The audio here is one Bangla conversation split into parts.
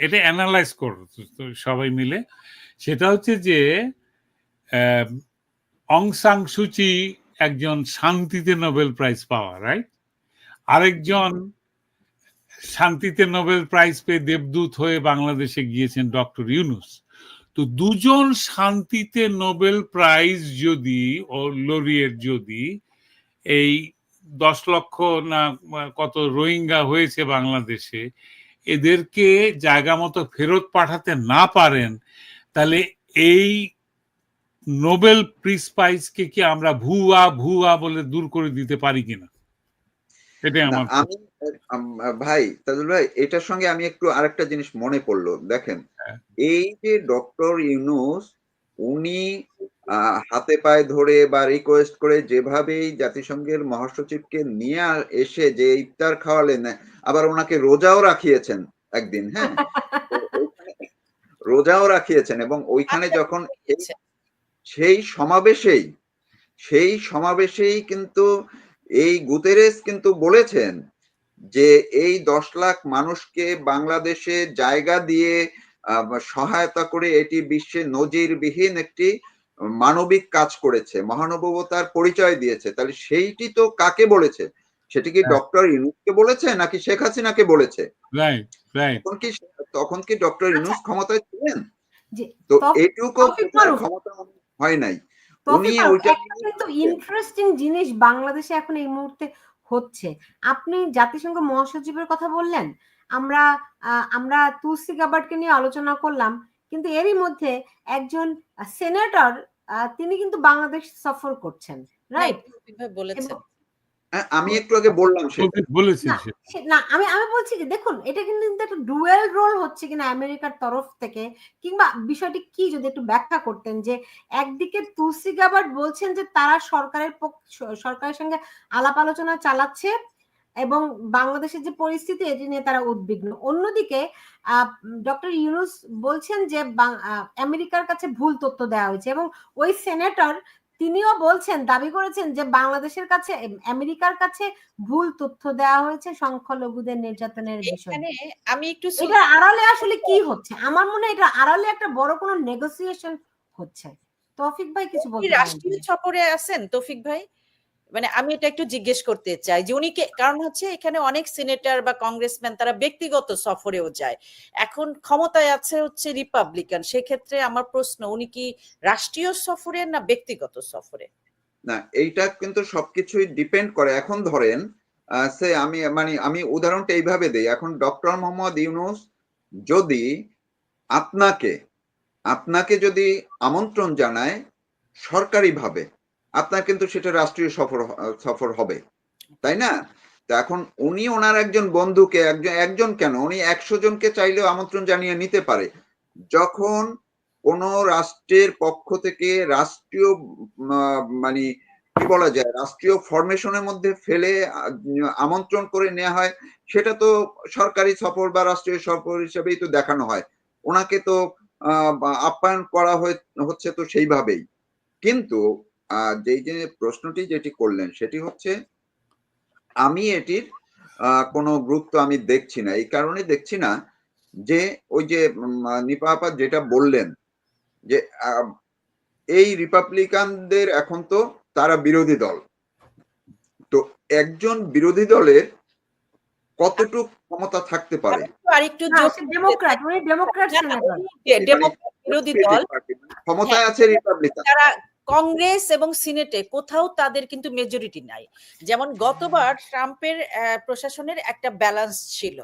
এটা অ্যানালাইজ করো সবাই মিলে। সেটা হচ্ছে যে আহ, অং সুচি একজন শান্তিতে নোবেল প্রাইজ পাওয়া রাইট আরেকজন শান্তিতে নোবেল প্রাইজ পেয়ে দেবদূত হয়ে বাংলাদেশে গিয়েছেন ডক্টর ইউনুস। তো দুজন শান্তিতে নোবেল প্রাইজ যদি ও লরিয়েট যদি এই দশ লক্ষ না কত রোহিঙ্গা হয়েছে বাংলাদেশে এদেরকে জায়গা মতো ফেরত পাঠাতে না পারেন তাহলে এই নোবেল প্রিজ প্রাইজকে কি আমরা ভুয়া ভুয়া বলে দূর করে দিতে পারি কিনা? এটাই আমার আমি ভাই তাজুল ভাই এটার সঙ্গে আমি একটু আরেকটা জিনিস মনে পড়ল। দেখেন হ্যাঁ। এই যে ডক্টর ইউনুস উনি হাতে পায়ে ধরে বা রিকোয়েস্ট করে যেভাবেই জাতিসংঘের মহাসচিবকে নিয়ে এসে যে ইফতার খাওয়ালেন আবার ওনাকে রোজাও রাখিয়েছেন একদিন হ্যাঁ? রোজাও রাখিয়েছেন এবং ওইখানে আচ্ছা, যখন সেই সমাবেশেই সেই সমাবেশেই কিন্তু এই গুতেরেস কিন্তু বলেছেন যে এই দশ লাখ মানুষকে বাংলাদেশে জায়গা দিয়ে আহ, সহায়তা করে এটি বিশ্বে নজিরবিহীন একটি মানবিক কাজ করেছে মহানুভবতার পরিচয় দিয়েছে তাহলে সেইটি তো কাকে বলেছে? সেটি কি হ্যাঁ। ডক্টর ইউনুসকে বলেছে নাকি শেখ হাসিনাকে বলেছে? রাইট রাইট তখন কি তখন কি ডক্টর ইউনুস ক্ষমতায় ছিলেন? তো এটুকু ক্ষমতা হয় নাই। উনি ওইটা কিন্তু ইন্টারেস্টিং জিনিস বাংলাদেশে এখন এই মুহূর্তে হচ্ছে। আপনি জাতিসংঘ মহাসচিবের কথা বললেন আমরা আহ, আমরা তুলসি গাবার্ডকে নিয়ে আলোচনা করলাম কিন্তু এরই মধ্যে একজন সেনেটর তিনি কিন্তু বাংলাদেশ সফর করছেন রাইট বলেছেন। হ্যাঁ, আমি একটু আগে বললাম না, সে সে- না আমি আমি বলছি কি দেখুন এটা কিন্তু একটা ডুয়েল রোল হচ্ছে কিনা আমেরিকার তরফ থেকে কিংবা বিষয়টি কি যদি একটু ব্যাখ্যা করতেন যে একদিকে তুলসি গাবার্ড বলছেন যে তারা সরকারের পক্ষ সরকারের সঙ্গে আলাপ আলোচনা চালাচ্ছে এবং বাংলাদেশের যে পরিস্থিতি এটি নিয়ে তারা উদ্বিগ্ন। অন্যদিকে ডক্টর ইউনুস বলছেন যে আমেরিকার কাছে ভুল তথ্য দেওয়া হয়েছে এবং ওই সেনেটর তিনিও বলছেন দাবি করেছেন যে বাংলাদেশের কাছে আমেরিকার কাছে ভুল তথ্য দেওয়া হয়েছে সংখ্যালঘুদের নির্যাতনের বিষয়ে আমি একটু এটা আড়ালে আসলে কি হচ্ছে? আমার মনে হয় এটা আড়ালে একটা বড় কোনো নেগোসিয়েশন হচ্ছে। তৌফিক ভাই কিছু বলতে রাষ্ট্রীয় সফরে আছেন তৌফিক ভাই? মানে আমি এটা একটু জিজ্ঞেস করতে চাই যে উনি কারণ হচ্ছে এখানে অনেক সিনেটর বা কংগ্রেসম্যান তারা ব্যক্তিগত সফরেও যায়। এখন ক্ষমতায় আছে হচ্ছে রিপাবলিকান, সেক্ষেত্রে আমার প্রশ্ন, উনি কি রাষ্ট্রীয় সফরে না ব্যক্তিগত সফরে? না, এইটা কিন্তু সবকিছুই ডিপেন্ড করে। এখন ধরেন সে আমি মানে আমি উদাহরণটা এইভাবে দিই। এখন ডক্টর মোহাম্মদ ইউনুস যদি আপনাকে আপনাকে যদি আমন্ত্রণ জানায় সরকারিভাবে আপনার কিন্তু সেটা রাষ্ট্রীয় সফর সফর হবে। তাই না? তো এখন উনি ওনার একজন বন্ধুকে একজন একজন কেন? উনি একশো জনকে চাইলেও আমন্ত্রণ জানিয়ে নিতে পারে। যখন কোন রাষ্ট্রের পক্ষ থেকে রাষ্ট্রীয় মানে কি বলা যায় রাষ্ট্রীয় ফরমেশনের মধ্যে ফেলে আমন্ত্রণ করে নেওয়া হয় সেটা তো সরকারি সফর বা রাষ্ট্রীয় সফর হিসেবেই তো দেখানো হয়। ওনাকে তো আহ, আপ্যায়ন করা হচ্ছে তো সেইভাবেই। কিন্তু যেই যে প্রশ্নটি যেটি করলেন সেটি হচ্ছে আমি এটির আহ, কোনো গুরুত্ব আমি দেখছি না। এই কারণে দেখছি না যে ওই যে নিপা আপা যেটা বললেন যে এই রিপাবলিকানদের এখন তো তারা বিরোধী দল। তো একজন বিরোধী দলের কতটুক ক্ষমতা থাকতে পারে? আরেকটু ডেমোক্র্যাট ডেমোক্র্যাট বিরোধী দল। ক্ষমতায় আছে রিপাবলিকান। তারা কংগ্রেস এবং সিনেটে কোথাও তাদের কিন্তু মেজরিটি নাই। যেমন গতবার ট্রাম্পের আহ, প্রশাসনের একটা ব্যালেন্স ছিল।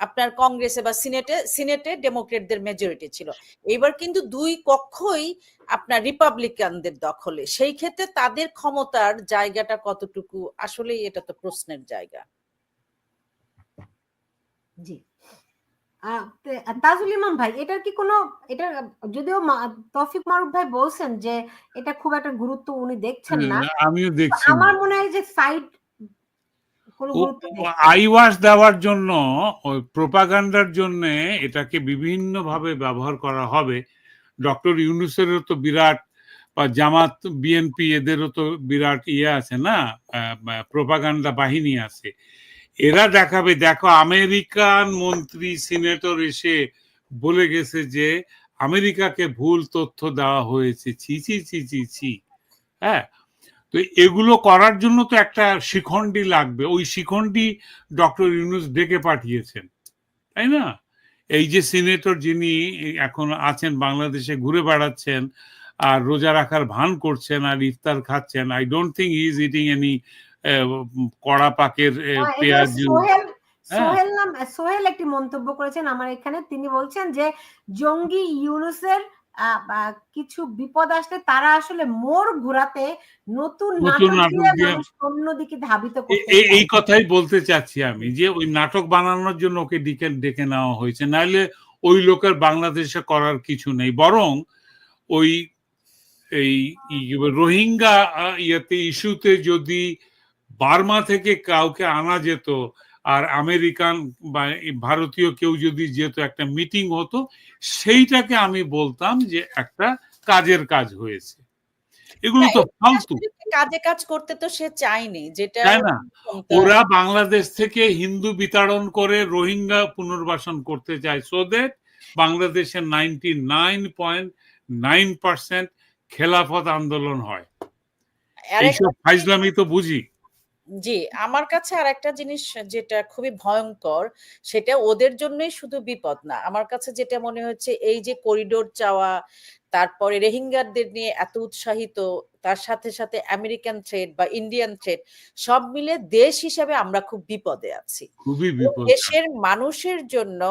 আপনার কংগ্রেসে বা সিনেটে সিনেটে ডেমোক্রেটদের মেজরিটি ছিল। এবার কিন্তু দুই কক্ষই আপনার রিপাবলিকানদের দখলে। সেই ক্ষেত্রে তাদের ক্ষমতার জায়গাটা কতটুকু? আসলেই এটা তো প্রশ্নের জায়গা। জি। তাজুল ইমাম ভাই এটার কি কোনো এটা যদিও মা- তৌফিক মারুফ ভাই বলছেন যে এটা খুব একটা গুরুত্ব উনি দেখছেন না আমিও দেখছি। আমার মনে হয় যে সাইড নেই। আইওয়াশ দেওয়ার জন্য ওই প্রোপাগান্ডার জন্য এটাকে বিভিন্ন ভাবে ব্যবহার করা হবে ডক্টর ইউনুসেরও তো বিরাট বা জামাত বিএনপি এদেরও তো বিরাট ইয়ে আছে না প্রোপাগান্ডা বাহিনী আছে এরা দেখাবে, দেখো আমেরিকান মন্ত্রী, সিনেটর এসে বলে গেছে যে আমেরিকাকে ভুল তথ্য দেওয়া হয়েছে। ছি ছি ছি ছি ছি। হ্যাঁ? তো এগুলো করার জন্য তো একটা শিখণ্ডী লাগবে। ওই শিখণ্ডী ডক্টর ইউনুস ডেকে পাঠিয়েছেন, তাই না? এই যে সিনেটর যিনি এখন আছেন, বাংলাদেশে ঘুরে বেড়াচ্ছেন আর রোজা রাখার ভান করছেন আর ইফতার খাচ্ছেন I don't think he is eating any কড়া পাকের হ্যাঁ, পেঁয়াজ সোহেল হ্যাঁ। নাম সোহেল একটি মন্তব্য করেছেন আমার এখানে। তিনি বলছেন যে জঙ্গি ইউনুসের কিছু বিপদ আসলে তারা আসলে মোর ঘোরাতে নতুন অন্যদিকে ধাবিত এই কথাই বলতে চাচ্ছি আমি যে ওই নাটক বানানোর জন্য ওকে ডেকে ডেকে নেওয়া হয়েছে। নাহলে ওই লোকের বাংলাদেশে করার কিছু নেই বরং ওই এই রোহিঙ্গা ইয়েতে ইস্যুতে যদি বার্মা থেকে কাউকে আনা যেত আর আমেরিকান বা ভারতীয় কেউ যদি যেত একটা মিটিং হতো সেইটাকে আমি বলতাম যে একটা কাজের কাজ হয়েছে। এগুলো তো ফালতু। কাজে কাজ করতে তো সে চায়নি যেটা না। ওরা বাংলাদেশ থেকে হিন্দু বিতাড়ন করে রোহিঙ্গা পুনর্বাসন করতে চায় সো দ্যাট বাংলাদেশের ninety nine point nine percent খেলাফত আন্দোলন হয়। এইসব ফাইজলামি তো বুঝি। জি আমার কাছে আর একটা জিনিস যেটা খুবই ভয়ঙ্কর সেটা ওদের জন্যই শুধু বিপদ না। আমার কাছে যেটা মনে হচ্ছে এই যে করিডোর চাওয়া তারপরে রোহিঙ্গাদের নিয়ে এত উৎসাহিত তার সাথে সাথে আমেরিকান ট্রেড বা ইন্ডিয়ান ট্রেড সব মিলে দেশ হিসাবে আমরা খুব বিপদে আছি। খুবই বিপদ। দেশের মানুষের জন্য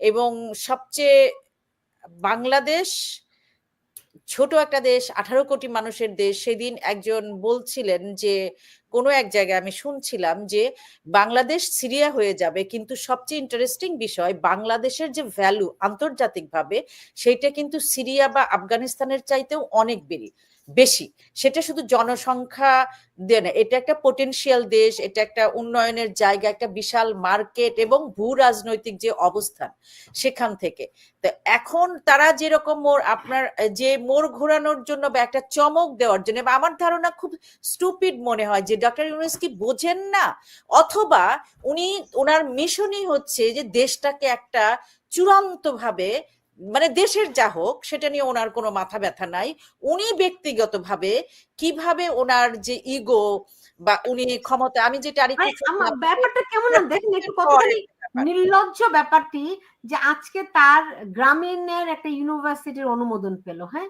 এবং সবচেয়ে বাংলাদেশ ছোট একটা দেশ আঠারো কোটি মানুষের দেশ সেদিন একজন বলছিলেন যে কোনো এক জায়গায় আমি শুনছিলাম যে বাংলাদেশ সিরিয়া হয়ে যাবে, কিন্তু সবচেয়ে ইন্টারেস্টিং বিষয় বাংলাদেশের যে ভ্যালু আন্তর্জাতিকভাবে, সেইটা কিন্তু সিরিয়া বা আফগানিস্তানের চাইতেও অনেক বেরি বেশি। সেটা শুধু জনসংখ্যা দিয়ে না, এটা একটা পোটেনশিয়াল দেশ, এটা একটা উন্নয়নের জায়গা, একটা বিশাল মার্কেট এবং ভূ রাজনৈতিক যে অবস্থান সেখান থেকে। তো এখন তারা যেরকম মোর আপনার, যে মোড় ঘোরানোর জন্য বা একটা চমক দেওয়ার জন্য, বা আমার ধারণা খুব স্টুপিড মনে হয় যে ডক্টর ইউনুস কি বোঝেন না? অথবা উনি ওনার মিশনই হচ্ছে যে দেশটাকে একটা চূড়ান্ত ভাবে মানে দেশের যা হোক সেটা নিয়ে ওনার কোনো মাথা ব্যথা নাই। উনি ব্যক্তিগতভাবে কীভাবে ওনার যে ইগো বা উনি ক্ষমতা আমি যেটা আরেকটু ব্যাপারটা কেমন দেখেন একটু কতখানি নির্লজ্জ ব্যাপারটি যে আজকে তার গ্রামীণের একটা ইউনিভার্সিটির অনুমোদন পেল হ্যাঁ?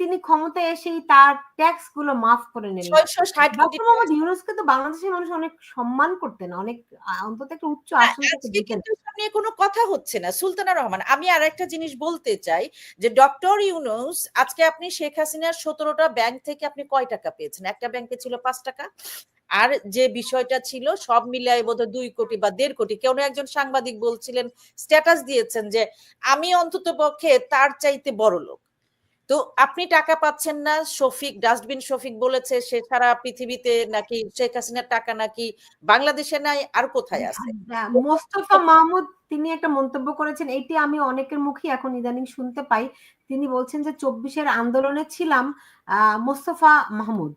তিনি ক্ষমতায় এসেই তার ট্যাক্সগুলো মাফ করে নিলেন। ছয়শো ডক্টর মোহাম্মদ ইউনুসকে তো বাংলাদেশের মানুষ অনেক সম্মান করতেন অনেক অন্তত একটা উচ্চ আসন এসব নিয়ে কোনো কথা হচ্ছে না। সুলতানা রহমান আমি আর একটা জিনিস বলতে চাই যে ডক্টর ইউনুস আজকে আপনি শেখ হাসিনার সতেরোটা ব্যাংক থেকে আপনি কয় টাকা পেয়েছেন? একটা ব্যাংকে ছিল পাঁচ টাকা। আর যে বিষয়টা ছিল সব মিলিয়ে বোধহয় দুই কোটি বা দেড় কোটি। কেউ একজন সাংবাদিক বলছিলেন স্ট্যাটাস দিয়েছেন যে আমি অন্তত পক্ষে তার চাইতে বড় লোক তো আপনি টাকা পাচ্ছেন না, শফিক, ডাস্টবিন শফিক বলেছে, সে সারা পৃথিবীতে নাকি শেখ হাসিনার টাকা নাকি বাংলাদেশে নাই, আর কোথায় আছে? মোস্তফা মাহমুদ, তিনি একটা মন্তব্য করেছেন, এটি আমি অনেকের মুখে এখন ইদানিং শুনতে পাই, তিনি বলছেন যে চব্বিশের আন্দোলনে ছিলাম মোস্তফা মাহমুদ।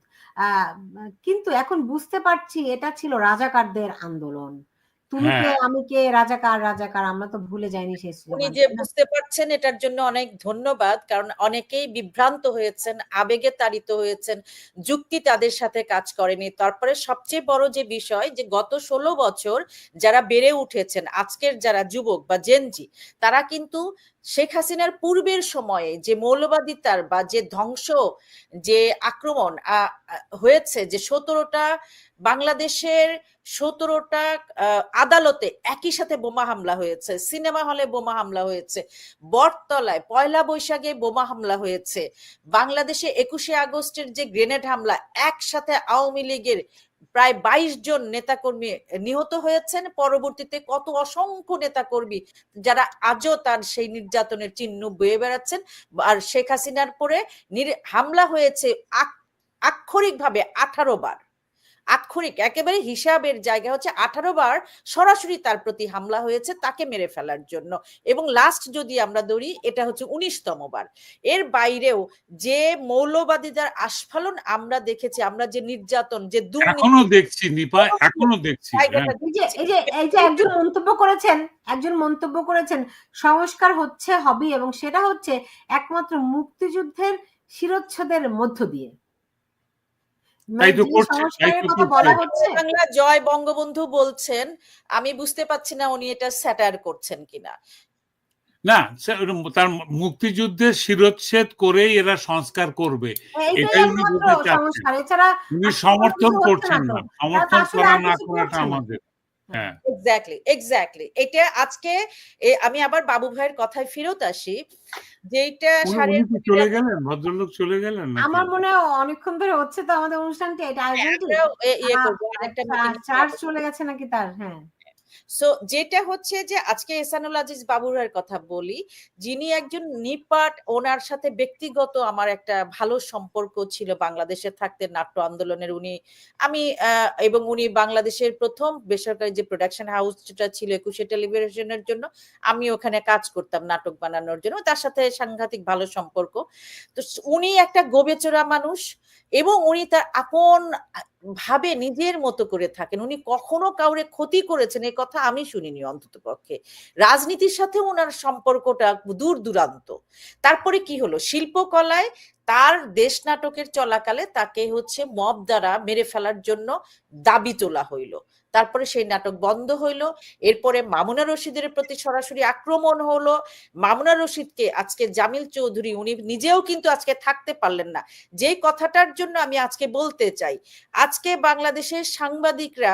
কিন্তু এখন বুঝতে পারছি এটা ছিল রাজাকারদের আন্দোলন। তুমি কে? হ্যাঁ। আমি কে? রাজাকার রাজাকার আমরা তো ভুলে যাইনি সেই উনি যে বুঝতে পারছেন এটার জন্য অনেক ধন্যবাদ কারণ অনেকেই বিভ্রান্ত হয়েছেন আবেগে তাড়িত হয়েছেন যুক্তি তাদের সাথে কাজ করেনি। তারপরে সবচেয়ে বড় যে বিষয় যে গত ষোলো বছর যারা বেড়ে উঠেছেন আজকের যারা যুবক বা জেনজি তারা কিন্তু শেখ হাসিনার পূর্বের সময়ে যে মৌলবাদিতার বা যে ধ্বংস, যে আক্রমণ হয়েছে যে সতেরোটা বাংলাদেশের সতেরোটা আদালতে একই সাথে বোমা হামলা হয়েছে, সিনেমা হলে বোমা হামলা হয়েছে, বটতলায় পয়লা বৈশাখে বোমা হামলা হয়েছে, বাংলাদেশে একুশে আগস্টের যে গ্রেনেড হামলা, একসাথে আওয়ামী লীগের প্রায় বাইশ জন নেতাকর্মী নিহত হয়েছেন। পরবর্তীতে কত অসংখ্য নেতাকর্মী যারা আজও তার সেই নির্যাতনের চিহ্ন বয়ে বেড়াচ্ছেন। আর শেখ হাসিনার পরে হামলা হয়েছে আক্ষরিক ভাবে আঠারো বার। আক্ষরিক একেবারে হিসাবের জায়গা হচ্ছে আঠারো বার সরাসরি তার প্রতি হামলা হয়েছে তাকে মেরে ফেলার জন্য। এবং লাস্ট যদি আমরা ধরি এটা হচ্ছে উনিশতম বার। এর বাইরেও যে মৌলবাদীদের আস্ফালন আমরা দেখেছি আমরা যে নির্যাতন যে এখনও দেখছি নিপা এখনও দেখছি। হ্যাঁ। এই যে এই যে একজন মন্তব্য করেছেন একজন মন্তব্য করেছেন সংস্কার হচ্ছে হবে এবং সেটা হচ্ছে একমাত্র মুক্তিযুদ্ধের শিরোচ্ছেদের মধ্য দিয়ে তাই তো যে করছে, তাই সংস্কারের তো কথা করছে। বলা জয় বঙ্গবন্ধু বলছেন আমি বুঝতে পারছি না উনি এটা স্যাটার করছেন কিনা। না তার মুক্তিযুদ্ধের শিরোচ্ছেদ করেই এরা সংস্কার করবে। এইটাই এটাই উনি বলতে চাচ্ছেন। এছাড়া উনি সমর্থন করছেন না। সমর্থন করা না করাটা আমাদের। হ্যাঁ এক্স্যাক্টলি এক্স্যাক্টলি এটা আজকে এ, আমি আবার বাবু ভাইয়ের কথায় ফেরত আসি। যেটা এটা সাড়ে চলে গেলেন? ভদ্রলোক চলে গেলেন আমার মনে হয় অনেকক্ষণ ধরে হচ্ছে তো আমাদের অনুষ্ঠানটি এটা আয়োজন ইয়ে চার্জ চলে গেছে নাকি তার? হ্যাঁ। সো যেটা হচ্ছে যে, আজকে এসানুল আজিজ বাবুরার কথা বলি, যিনি একজন নিপাট, ওনার সাথে ব্যক্তিগত আমার একটা ভালো সম্পর্ক ছিল বাংলাদেশে থাকতে নাট্য আন্দোলনের, উনি, আমি এবং উনি বাংলাদেশের প্রথম বেসরকারি যে প্রোডাকশন হাউস যেটা ছিল একুশে টেলিভিশনের জন্য, আমি ওখানে কাজ করতাম নাটক বানানোর জন্য। তার সাথে সাংঘাতিক ভালো সম্পর্ক। তো উনি একটা গোবেচোরা মানুষ এবং উনি তার আপন ভাবে নিজের মতো করে থাকেন। উনি কখনো কাউরে ক্ষতি করেছেন এই কথা আমি শুনিনি অন্তত পক্ষে। রাজনীতির সাথে ওনার সম্পর্কটা দূর দূরান্ত। তারপরে কি হলো? শিল্পকলায় তার দেশ নাটকের চলাকালে তাকে হচ্ছে মব দ্বারা মেরে ফেলার জন্য দাবি তোলা হইল। তারপরে সেই নাটক বন্ধ হইল। এরপরে মামুনা রশিদের প্রতি সরাসরি আক্রমণ হলো। মামুনা রশিদকে আজকে জামিল চৌধুরী, উনি নিজেও কিন্তু আজকে থাকতে পারলেন না। যে কথাটার জন্য আমি আজকে বলতে চাই, আজকে বাংলাদেশের সাংবাদিকরা,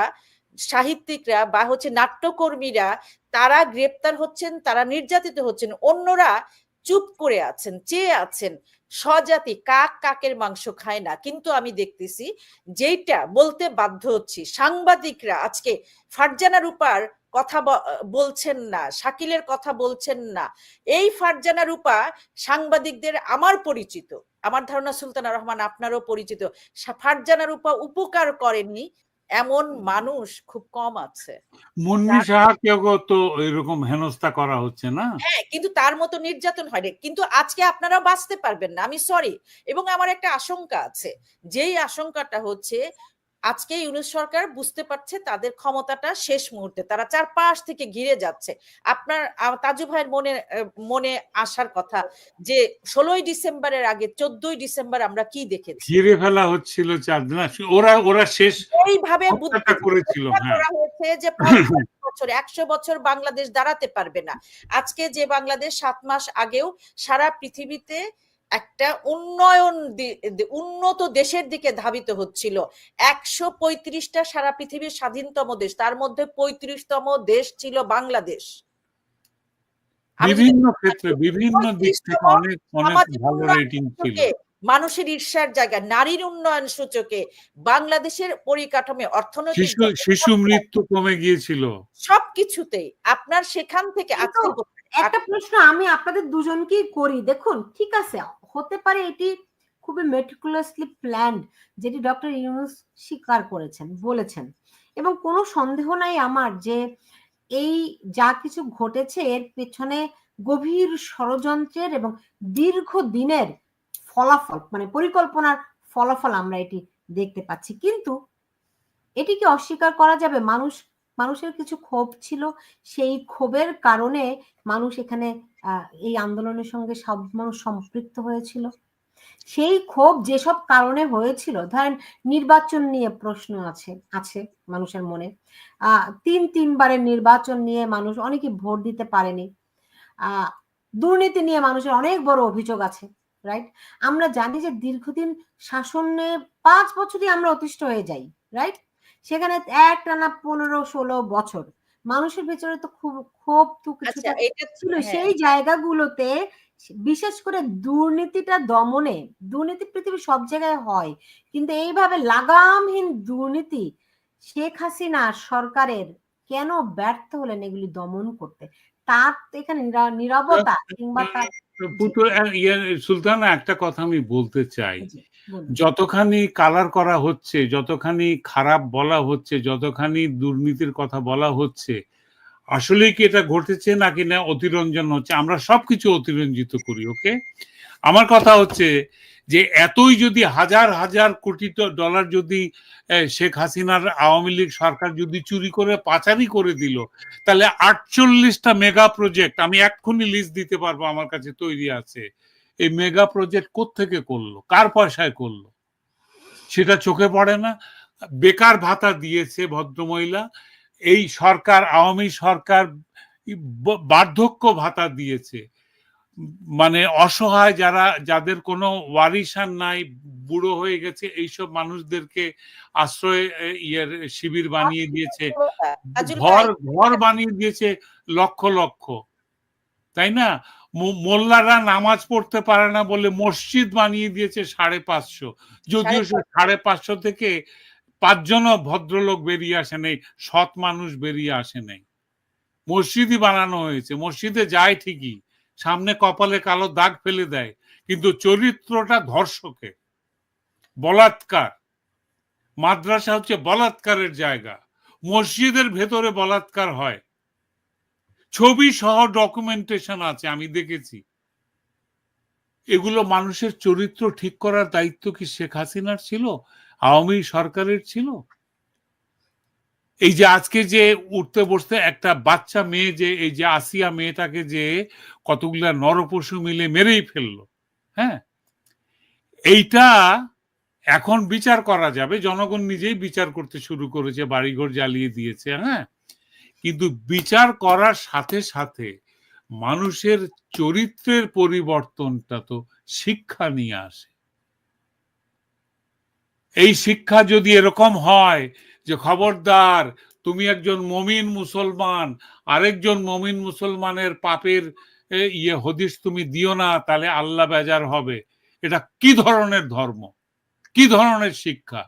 সাহিত্যিকরা বা হচ্ছে নাট্যকর্মীরা, তারা গ্রেপ্তার হচ্ছেন, তারা নির্যাতিত হচ্ছেন, অন্যরা চুপ করে আছেন, চেয়ে আছেন। স্বজাতি কাক কাকের মাংস খায় না। কিন্তু আমি দেখতেছি যেইটা বলতে বাধ্য হচ্ছি, সাংবাদিকরা আজকে ফারজানা রূপার কথা বলছেন না, শাকিলের কথা বলছেন না। এই ফারজানা রূপা সাংবাদিকদের আমার পরিচিত। আমার ধারণা সুলতানা রহমান আপনারও পরিচিত। ফারজানা রূপা উপকার করেননি। এমন মানুষ খুব কম আছে। মুন্নি সাহাকেও তো এরকম হেনস্থা করা হচ্ছে না? হ্যাঁ কিন্তু তার মতো নির্যাতন হয় কিন্তু আজকে আপনারা বাঁচতে পারবেন না আমি সরি এবং আমার একটা আশঙ্কা আছে যেই আশঙ্কাটা হচ্ছে আজকে ইউনুস সরকার বুঝতে পারছে তাদের ক্ষমতাটা শেষ মুহূর্তে তারা চারপাশ থেকে ঘিরে যাচ্ছে। আপনার তাজু ভাইয়ের মনে মনে আসার কথা যে ষোলোই ডিসেম্বরের আগে চোদ্দই ডিসেম্বর আমরা কি দেখেছি? ঘিরে ফেলা হচ্ছিল চার দিন ওরা ওরা শেষ এইভাবে করেছিল, হ্যাঁ। করা হয়েছে যে বছর একশো বছর বাংলাদেশ দাঁড়াতে পারবে না। আজকে যে বাংলাদেশ সাত মাস আগেও সারা পৃথিবীতে একটা উন্নয়ন উন্নত দেশের দিকে ধাবিত হচ্ছিল। একশো পঁয়ত্রিশটা সারা পৃথিবীর স্বাধীনতম দেশ তার মধ্যে পঁয়ত্রিশতম দেশ ছিল বাংলাদেশ। বিভিন্ন ক্ষেত্রে বিভিন্ন দিক থেকে অনেক অনেক ভালো রেটিং ছিল। মানুষের ঈর্ষার জায়গা নারীর উন্নয়ন সূচকে বাংলাদেশের পরিকাঠামো অর্থনৈতিক শিশু মৃত্যু কমে গিয়েছিল। সবকিছুতেই। আপনার সেখান থেকে একটা প্রশ্ন আমি আপনাদের দুজনকেই করি। দেখুন ঠিক আছে হতে পারে এটি খুবই মেটিকুলাসলি প্ল্যান্ড যেটি ডক্টর ইউনুস স্বীকার করেছেন, বলেছেন। এবং কোনো সন্দেহ নাই আমার যে এই যা কিছু ঘটেছে, এর পেছনে গভীর ষড়যন্ত্রের এবং দীর্ঘ দিনের ফলাফল মানে পরিকল্পনার ফলাফল আমরা এটি দেখতে পাচ্ছি। কিন্তু এটিকে অস্বীকার করা যাবে? মানুষ, মানুষের কিছু ক্ষোভ ছিল, সেই ক্ষোভের কারণে মানুষ এখানে এই আন্দোলনের সঙ্গে সব মানুষ সম্পৃক্ত হয়েছিল। সেই ক্ষোভ যেসব কারণে হয়েছিল, ধরেন নির্বাচন নিয়ে প্রশ্ন আছে আছে মানুষের মনে। তিন তিনবারের নির্বাচন নিয়ে মানুষ অনেকে ভোট দিতে পারেনি। দুর্নীতি নিয়ে মানুষের অনেক বড় অভিযোগ আছে রাইট আমরা জানি যে দীর্ঘদিন শাসনে পাঁচ বছরই আমরা অতিষ্ঠ হয়ে যাই রাইট সেখানে এক টানা পনেরো ষোলো বছর মানুষের ভেতরে তো খুব ক্ষোভ তো আচ্ছা কিছুটা ছিল হ্যাঁ, সেই জায়গাগুলোতে বিশেষ করে দুর্নীতিটা দমনে দুর্নীতি পৃথিবীর সব জায়গায় হয় কিন্তু এইভাবে লাগামহীন দুর্নীতি শেখ হাসিনা সরকারের কেন ব্যর্থ হলেন এগুলি দমন করতে তার এখানে নিরা- নীরবতা কিংবা তার ইয়ে, সুলতানা একটা কথা আমি বলতে চাই। বলুন। যতখানি কালার করা হচ্ছে, যতখানি খারাপ বলা হচ্ছে, যতখানি দুর্নীতির কথা বলা হচ্ছে আসলে কি এটা ঘটেছে নাকি না অতিরঞ্জন হচ্ছে? আমরা সবকিছু অতিরঞ্জিত করি ওকে আমার কথা হচ্ছে যে এতই যদি হাজার হাজার কোটি ডলার যদি শেখ হাসিনার আওয়ামী লীগ সরকার যদি চুরি করে, পাচারি করে দিল, তাহলে আটচল্লিশটা মেগা প্রজেক্ট আমি এক্ষুনি লিস্ট দিতে পারব আমার কাছে তৈরি আছে। এই মেগা প্রজেক্ট কোত্থেকে করল? কার পয়সায় করল? সেটা চোখে পড়ে না। বেকার ভাতা দিয়েছে ভদ্রমহিলা। এই সরকার আওয়ামী সরকার বার্ধক্য ভাতা দিয়েছে। মানে অসহায় যারা যাদের কোনো ওয়ারিশান নাই বুড়ো হয়ে গেছে এইসব মানুষদেরকে আশ্রয় ইয়ের শিবির বানিয়ে দিয়েছে। ঘর ঘর বানিয়ে দিয়েছে লক্ষ লক্ষ। তাই না? মোল্লারা নামাজ পড়তে পারে না বলে মসজিদ বানিয়ে দিয়েছে সাড়ে পাঁচশো। যদিও সে সাড়ে পাঁচশো থেকে পাঁচজনও ভদ্রলোক বেরিয়ে আসে নেই সৎ মানুষ বেরিয়ে আসে নেই। মসজিদই বানানো হয়েছে মসজিদে যায় ঠিকই সামনে কপালে কালো দাগ ফেলে দেয় কিন্তু চরিত্রটা ধর্ষকে বলাৎকার। মাদ্রাসা হচ্ছে বলাৎকারের জায়গা মসজিদের ভেতরে বলাৎকার হয়। ছবি সহ ডকুমেন্টেশন আছে, আমি দেখেছি। এগুলো মানুষের চরিত্র ঠিক করার দায়িত্ব কি শেখ হাসিনার ছিল? আওয়ামী সরকারের ছিল? এই যে আজকে যে উঠতে বসতে একটা বাচ্চা মেয়ে যে, এই যে আসিয়া মেয়েটাকে যে কতগুলা নরপশু মিলে মেরেই ফেলল হ্যাঁ? এইটা এখন বিচার করা যাবে, জনগণ নিজেই বিচার করতে শুরু করেছে, বাড়িঘর জ্বালিয়ে দিয়েছে হ্যাঁ? কিন্তু বিচার করার সাথে সাথে মানুষের চরিত্রের পরিবর্তনটা তো শিক্ষা নিয়ে আসে। এই শিক্ষা যদি এরকম হয় যে খবরদার, তুমি একজন মমিন মুসলমান, আরেকজন মমিন মুসলমানের পাপের ইয়ে হদিস তুমি দিও না, তাহলে আল্লাহ বেজার হবে। এটা কি ধরনের ধর্ম? কি ধরনের শিক্ষা?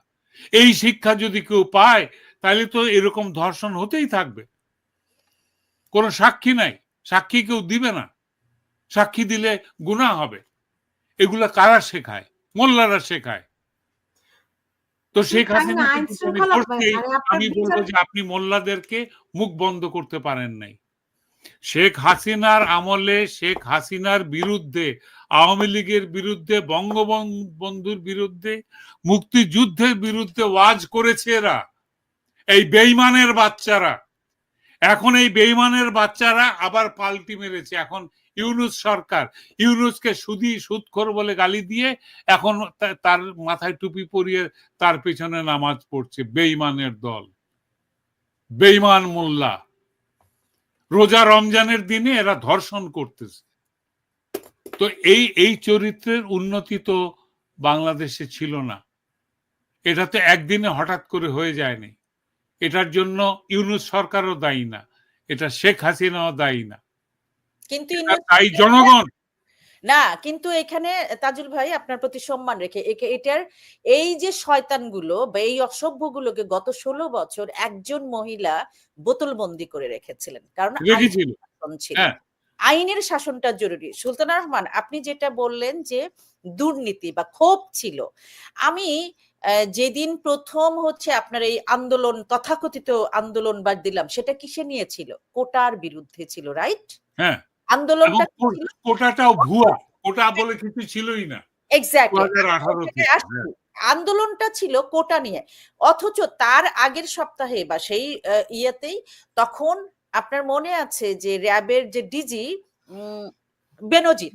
এই শিক্ষা যদি কেউ পায়, তাহলে তো এরকম ধর্ষণ হতেই থাকবে। কোনো সাক্ষী নাই। সাক্ষী কেউ দিবে না। সাক্ষী দিলে গুণা হবে। এগুলা কারা শেখায়? মোল্লারা শেখায়। তো শেখ হাসিনা আমি বলব যে আপনি মোল্লাদেরকে মুখ বন্ধ করতে পারেন নাই। শেখ হাসিনার আমলে শেখ হাসিনার বিরুদ্ধে আওয়ামী লীগের বিরুদ্ধে বঙ্গবন্ধুর বিরুদ্ধে মুক্তিযুদ্ধের বিরুদ্ধে ওয়াজ করেছে এরা। এই বেইমানের বাচ্চারা। এখন এই বেইমানের বাচ্চারা আবার পাল্টি মেরেছে। এখন ইউনুস সরকার, ইউনুসকে সুদি, সুদখোর বলে গালি দিয়ে এখন তার মাথায় টুপি পরিয়ে তার পেছনে নামাজ পড়ছে। বেইমানের দল। বেইমান মোল্লা। রোজা রমজানের দিনে এরা ধর্ষণ করতেছে। তো এই এই চরিত্রের উন্নতি তো বাংলাদেশে ছিল না। এটা তো একদিনে হঠাৎ করে হয়ে যায়নি। এটার জন্য ইউনুস সরকারও দায়ী না এটা শেখ হাসিনাও দায়ী না। কিন্তু দায়ী জনগণ। না কিন্তু এখানে তাজুল ভাই আপনার প্রতি সম্মান রেখে এটার এই যে শয়তানগুলো বা এই অসভ্যগুলোকে গত ষোলো বছর একজন মহিলা বোতলবন্দি করে রেখেছিলেন। কারণ ছিল। হ্যাঁ। আইনের শাসনটা জরুরি। সুলতানা রহমান আপনি যেটা বললেন যে দুর্নীতি বা ক্ষোভ ছিল আমি যেদিন প্রথম হচ্ছে আপনার এই আন্দোলন তথাকথিত আন্দোলন বাদ দিলাম সেটা কিসে নিয়েছিল? কোটার বিরুদ্ধে ছিল রাইট হ্যাঁ। আন্দোলনটা কোটাটাও ভুয়া কোটা বলে কিছু ছিলই না। এক্স্যাক্টলি। আন্দোলনটা ছিল কোটা নিয়ে। অথচ তার আগের সপ্তাহে বা সেই ইয়েতেই তখন আপনার মনে আছে যে র্যাবের যে ডিজি বেনজির।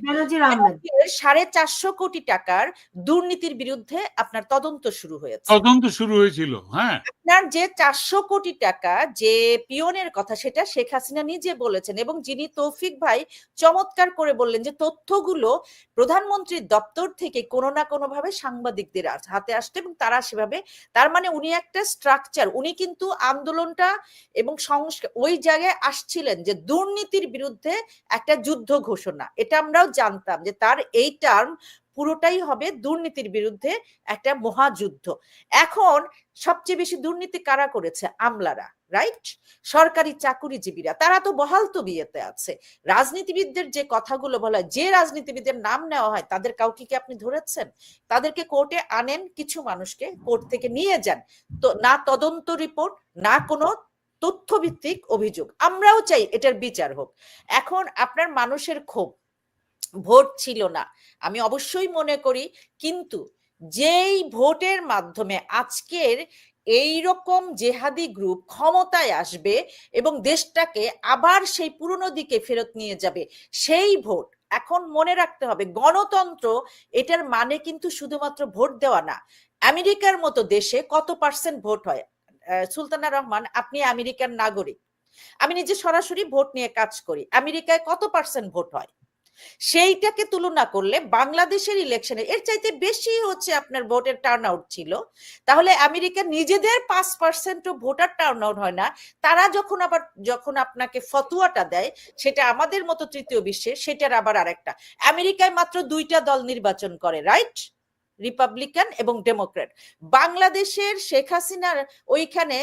সাড়ে চারশো কোটি টাকার দুর্নীতির বিরুদ্ধে আপনার তদন্ত শুরু হয়েছে। তদন্ত শুরু হয়েছিল হ্যাঁ। আপনার যে চারশো কোটি টাকা যে পিয়নের কথা সেটা শেখ হাসিনা নিজে বলেছেন এবং যিনি তৌফিক ভাই চমৎকার করে বললেন যে তথ্যগুলো প্রধানমন্ত্রীর দপ্তর থেকে কোনো না কোনো ভাবে সাংবাদিকদের হাতে আসতে এবং তারা সেভাবে তার মানে উনি একটা স্ট্রাকচার উনি কিন্তু আন্দোলনটা এবং সংস্কার ওই জায়গায় আসছিলেন যে দুর্নীতির বিরুদ্ধে একটা যুদ্ধ ঘোষণা। এটা আমরাও জানতাম যে তার এই টার্ম পুরোটাই হবে দুর্নীতির বিরুদ্ধে একটা মহাযুদ্ধ। এখন সবচেয়ে বেশি দুর্নীতি কারা করেছে? আমলারা রাইট সরকারি চাকুরিজীবীরা। তারা তো বহাল তো বিয়েতে আছে। রাজনীতিবিদদের যে কথাগুলো বলা যে রাজনীতিবিদের নাম নেওয়া হয়, তাদের কাউকে কি আপনি ধরেছেন? তাদেরকে কোর্টে আনেন, কিছু মানুষকে কোর্ট থেকে নিয়ে যান। তো না তদন্ত রিপোর্ট, না কোনো তথ্যভিত্তিক অভিযোগ। আমরাও চাই এটার বিচার হোক। এখন আপনার মানুষের ক্ষোভ, ভোট ছিল না। আমি অবশ্যই মনে করি, কিন্তু যেই ভোটের মাধ্যমে আজকের এই রকম জেহাদি গ্রুপ ক্ষমতায় আসবে এবং দেশটাকে আবার সেই পুরনো দিকে ফেরত নিয়ে যাবে, সেই ভোট এখন মনে রাখতে হবে, গণতন্ত্র এটার মানে কিন্তু শুধুমাত্র ভোট দেওয়া না। আমেরিকার মতো দেশে কত পার্সেন্ট ভোট হয়? সুলতানা রহমান, আপনি আমেরিকার নাগরিক। আমি নিজে সরাসরি ভোট নিয়ে কাজ করি। আমেরিকায় কত পার্সেন্ট ভোট হয়? সেইটাকে তুলনা করলে বাংলাদেশের ইলেকশনে এর চাইতে বেশি হচ্ছে আপনার ভোটের টার্ন আউট ছিল। তাহলে আমেরিকা নিজেদের পাঁচ পার্সেন্টও ভোটার টার্ন আউট হয় না। তারা যখন আবার, যখন আপনাকে ফতুয়াটা দেয়, সেটা আমাদের মতো তৃতীয় বিশ্বে সেটার আবার আরেকটা। আমেরিকায় মাত্র দুইটা দল নির্বাচন করে রাইট রিপাবলিকান এবং ডেমোক্রেট বাংলাদেশের শেখ হাসিনার ওইখানে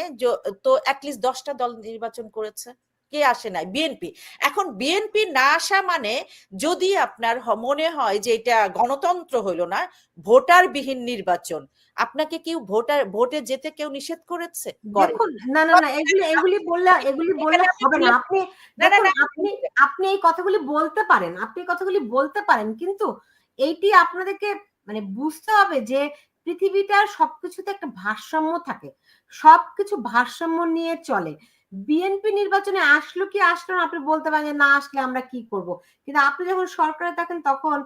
তো অ্যাটলিস্ট দশটা দল নির্বাচন করেছে। কে আসে নাই? বিএনপি এখন বিএনপি না আসা মানে যদি আপনার মনে হয় যে এটা গণতন্ত্র হইল না ভোটার বিহীন নির্বাচন আপনাকে কেউ ভোটার ভোটে যেতে কেউ নিষেধ করেছে? না না না এগুলি এগুলি বললে এগুলি বললে হবে না। আপনি না, না, না, আপনি আপনি এই কথাগুলি বলতে পারেন। আপনি এই কথাগুলি বলতে পারেন কিন্তু এইটি আপনাদেরকে মানে বুঝতে হবে যে পৃথিবীটার সবকিছুতে একটা ভারসাম্য থাকে। সবকিছু ভারসাম্য নিয়ে চলে। বিএনপি নির্বাচনে আসলো কি আসলো না, আপনি বলতে পারেন যে না, আসলে আমরা কি করব? কিন্তু আপনি যখন সরকারে থাকেন, তখন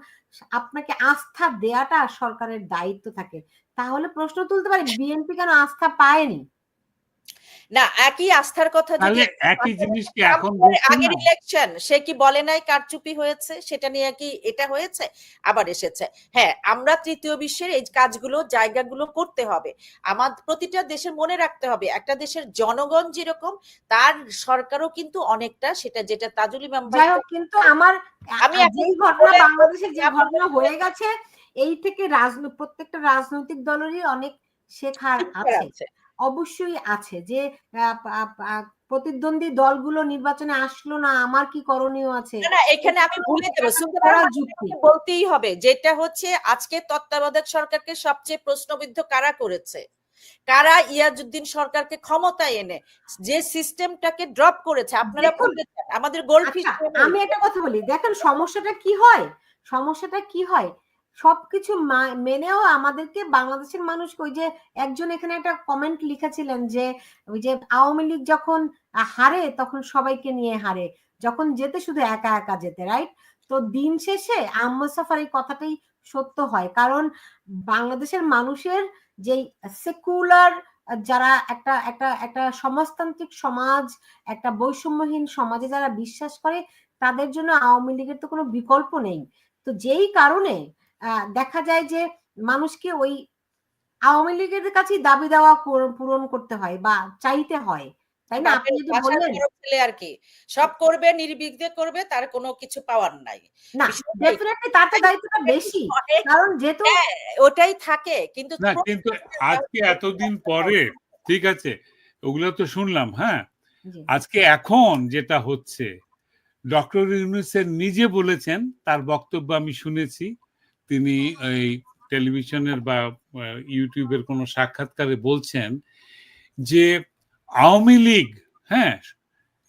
আপনাকে আস্থা দেয়াটা সরকারের দায়িত্ব থাকে। তাহলে প্রশ্ন তুলতে পারি বিএনপি কেন আস্থা পায়নি? না একই আস্থার কথা যদি একই জিনিস কি এখন আগের ইলেকশন সে কি বলে নাই কারচুপি হয়েছে? সেটা নিয়ে কি এটা হয়েছে? আবার এসেছে। হ্যাঁ আমরা তৃতীয় বিশ্বের এই কাজগুলো জায়গাগুলো করতে হবে। আমার প্রতিটা দেশের মনে রাখতে হবে একটা দেশের জনগণ যেরকম তার সরকারও কিন্তু অনেকটা সেটা যেটা তাজুল ইমাম যাই হোক কিন্তু আমার আমি যেই ঘটনা বাংলাদেশে যে ঘটনা হয়ে গেছে এই থেকে রাজনৈতিক প্রত্যেকটা রাজনৈতিক দলেরই অনেক শেখার আছে। অবশ্যই আছে যে প্রতিদ্বন্দ্বী দলগুলো নির্বাচনে আসলো না আমার কি করণীয় আছে? না এখানে আমি বলে দেবো বলতেই হবে যেটা হচ্ছে আজকে তত্ত্বাবধায়ক সরকারকে সবচেয়ে প্রশ্নবিদ্ধ কারা করেছে? কারা ইয়াজুদ্দিন সরকারকে ক্ষমতায় এনে যে সিস্টেমটাকে ড্রপ করেছে? আপনারা আমাদের গোল্ডফিশ আচ্ছা, আমি একটা কথা বলি দেখেন সমস্যাটা কি হয়? সমস্যাটা কি হয়? সবকিছু মেনেও আমাদেরকে বাংলাদেশের মানুষ ওই যে একজন এখানে একটা কমেন্ট লিখেছিলেন যে, ওই যে আওয়ামী লীগ যখন হারে তখন সবাইকে নিয়ে হারে। যখন যেতে শুধু একা একা যেতে রাইট তো দিন শেষে আহমদ সাফার এই কথাটাই সত্য হয়। কারণ বাংলাদেশের মানুষের যেই সেকুলার যারা একটা একটা একটা সমাজতান্ত্রিক সমাজ, একটা বৈষম্যহীন সমাজে যারা বিশ্বাস করে, তাদের জন্য আওয়ামী লীগের তো কোনো বিকল্প নেই। তো যেই কারণে দেখা যায় যে মানুষকে ওই আওয়ামী লীগের কাছেই দাবি দেওয়া পূরণ করতে হয় বা চাইতে হয় তাই না? আপনি যেটা বললেন ছেলে আর কি সব করবে নির্বিঘ্নে করবে তার কোনো কিছু পাওয়ার নাই। না ডেফিনেটলি তার তো দায়িত্বটা বেশি কারণ যেহেতু হ্যাঁ, ওটাই থাকে কিন্তু না কিন্তু আজকে এতদিন পরে ঠিক আছে ওগুলো তো শুনলাম হ্যাঁ? আজকে এখন যেটা হচ্ছে ডক্টর ইউনুসের নিজে বলেছেন তার বক্তব্য আমি শুনেছি। তিনি এই টেলিভিশনের বা ইউটিউবের কোনো সাক্ষাৎকারে বলছেন যে আওয়ামী লীগ হ্যাঁ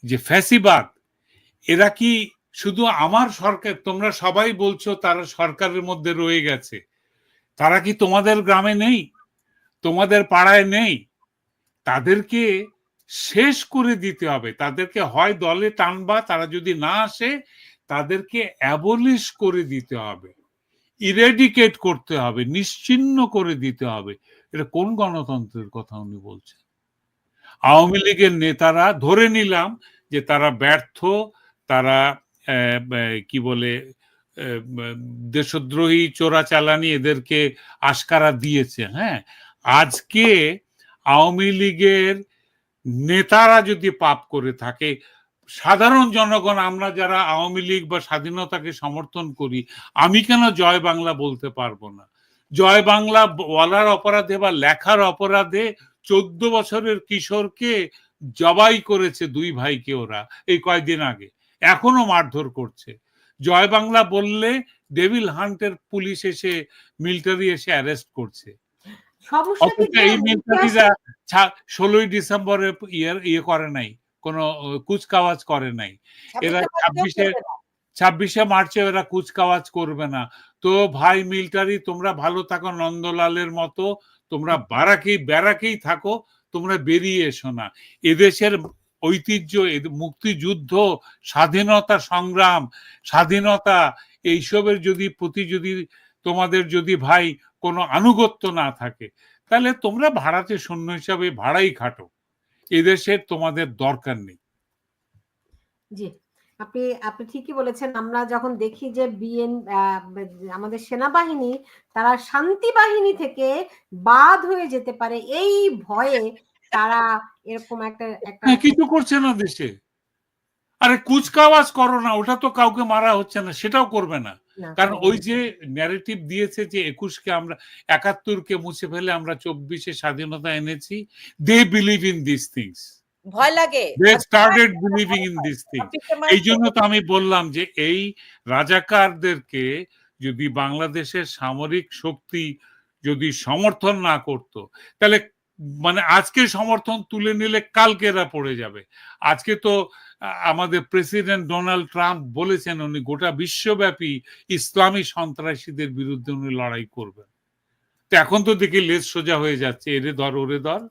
যে ফ্যাসিবাদ, এরা কি শুধু আমার সরকার, তোমরা সবাই বলছো তারা সরকারের মধ্যে রয়ে গেছে, তারা কি তোমাদের গ্রামে নেই, তোমাদের পাড়ায় নেই? তাদেরকে শেষ করে দিতে হবে, তাদেরকে হয় দলে টানবা, তারা যদি না আসে, তাদেরকে অ্যাবলিশ করে দিতে হবে। ইরেডিকেট করতে হবে, নিশ্চিন্ন করে দিতে হবে। এটা কোন গণতন্ত্রের কথা উনি বলছেন? আওয়ামী লীগের নেতারা ধরে নিলাম যে তারা ব্যর্থ, তারা কি বলে দেশদ্রোহী, চোরাচালানি এদেরকে আশকারা দিয়েছে হ্যাঁ? আজকে আওয়ামী লীগের নেতারা যদি পাপ করে থাকে সাধারণ জনগণ আমরা যারা আওয়ামী লীগ বা স্বাধীনতাকে সমর্থন করি আমি কেন জয় বাংলা বলতে পারব না? জয় বাংলা বলার অপরাধে বা লেখার অপরাধে চোদ্দ বছরের কিশোরকে জবাই করেছে দুই ভাইকে ওরা এই কয়েকদিন আগে। এখনও মারধর করছে। জয় বাংলা বললে ডেভিল হান্টের পুলিশ এসে মিলিটারি এসে অ্যারেস্ট করছে। এই মিলিটারিরা ষোলোই ডিসেম্বরে ইয়ে ইয়ে করে নাই। কোনো কুচকাওয়াজ করে নাই। এরা ছাব্বিশে ছাব্বিশে মার্চে এরা কুচকাওয়াজ করবে না। তো ভাই মিলিটারি তোমরা ভালো থাকো নন্দলালের মতো তোমরা বারাকেই ব্যারাকেই থাকো তোমরা বেরিয়ে এসো না। এদেশের ঐতিহ্য মুক্তিযুদ্ধ স্বাধীনতা সংগ্রাম স্বাধীনতা এইসবের যদি প্রতি যদি তোমাদের যদি ভাই কোনো আনুগত্য না থাকে তাহলে তোমরা ভাড়াতে শূন্য হিসাবে ভাড়াই খাটো। এদেশের তোমাদের দরকার নেই। জি আপনি আপনি ঠিকই বলেছেন। আমরা যখন দেখি যে বিএন আমাদের সেনাবাহিনী তারা শান্তি বাহিনী থেকে বাদ হয়ে যেতে পারে এই ভয়ে তারা এরকম একটা একটা হ্যাঁ, কিছু করছে না দেশে। আরে কুচকাওয়াজ করো না ওটা তো কাউকে মারা হচ্ছে না সেটাও করবে না, কারণ ওই যে ন্যারেটিভ দিয়েছে যে একুশকে আমরা একাত্তরকে মুছে ফেলে আমরা চব্বিশে স্বাধীনতা এনেছি they believe in this things ভয় লাগে। They started believing in this মানে এই জন্য তো আমি বললাম যে এই রাজাকারদেরকে যদি বাংলাদেশের সামরিক শক্তি যদি সমর্থন না করত তাহলে মানে আজকে সমর্থন তুলে নিলে কালকে এরা পড়ে যাবে। আজকে তো আমাদের প্রেসিডেন্ট ডোনাল্ড ট্রাম্প বলেছেন, উনি গোটা বিশ্বব্যাপী ইসলামী সন্ত্রাসীদের বিরুদ্ধে উনি লড়াই করবেন। তো এখন তো দেখি লেজ সোজা হয়ে যাচ্ছে, এরে ধর, ওরে ধর।